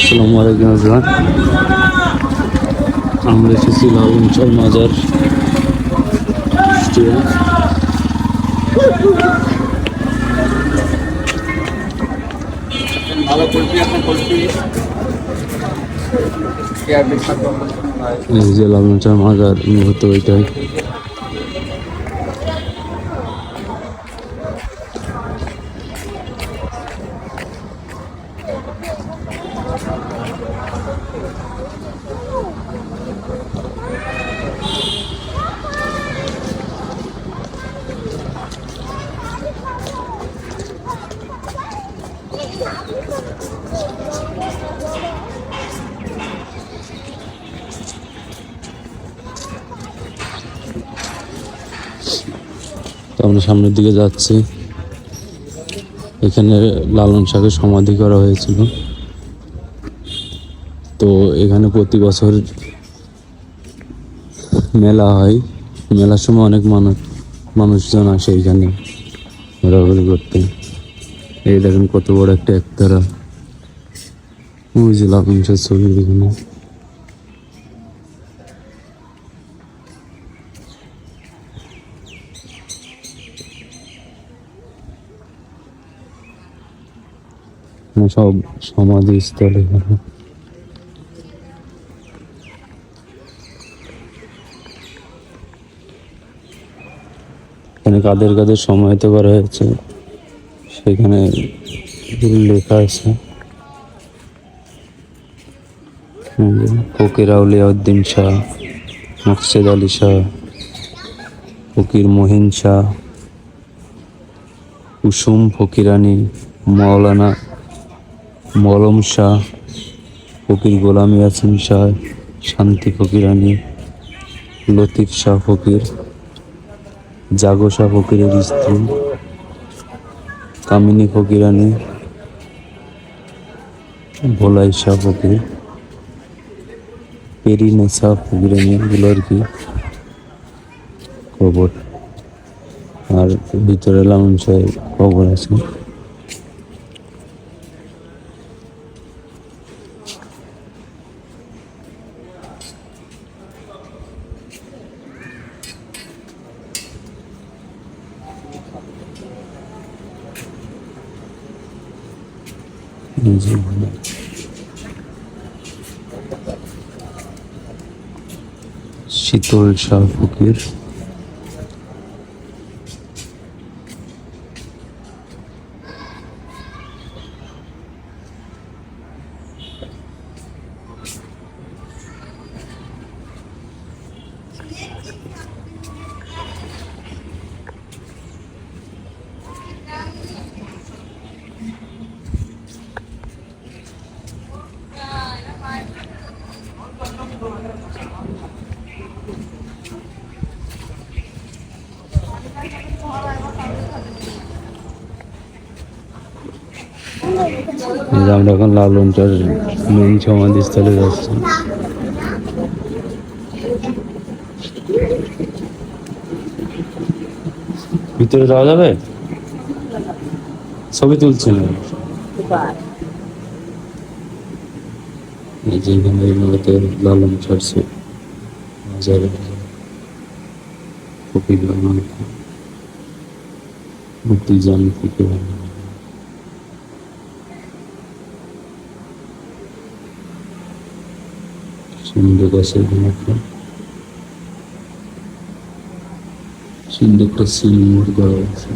আসসালামু আলাইকুম এভরিওয়ান আমরা এসেছি লালঞ্চল মাজার লালঞ্চল মাজার মূলত ওইটাই। তো আমরা সামনের দিকে যাচ্ছি। এখানে লালন শাকের সমাধি করা হয়েছিল। তো এখানে প্রতি বছর মেলা হয়। মেলার সময় অনেক মানুষ, মানুষজন আসে এখানে ঘোরাঘুরি করতে। এই দেখেন কত বড় একটা একতারা। ওই যে লালন শাহ ছবি এখানে। মানে সব সমাধিস্থল এখানে এখানে কাদের কাদের সমাহিত করা হয়েছে, সেখানে লেখা আছে। ফকির আউলিয়াউদ্দিন শাহ, মকসেদ আলী শাহ, ফকির মহিন শাহ, কুসুম ফকিরানী, মৌলানা মলম শাহ, ফকির গোলাম ইয়াসিন শাহ, শান্তি ফকিরানী লতিফ শাহ ফকির, জাগো শাহ ফকিরের স্ত্রী, কামিনী ফকিরানী ভোলাই শাহ ফকির পেরিনেসা ফকিরানী এগুলো আর কি খবর? আর ভিতরে লালন শাহের খবর আছে। যে এখানে। শীতল শাহ ফকির আমরা এখন লাল লালনটার মেইন সমাধিস্থলে যাচ্ছি। ভিতরে যাওয়া যাবে? ছবি মূলত লালন কপিল মুক্তি জান থেকে সুন্দর আছে এখানে একটা করা আছে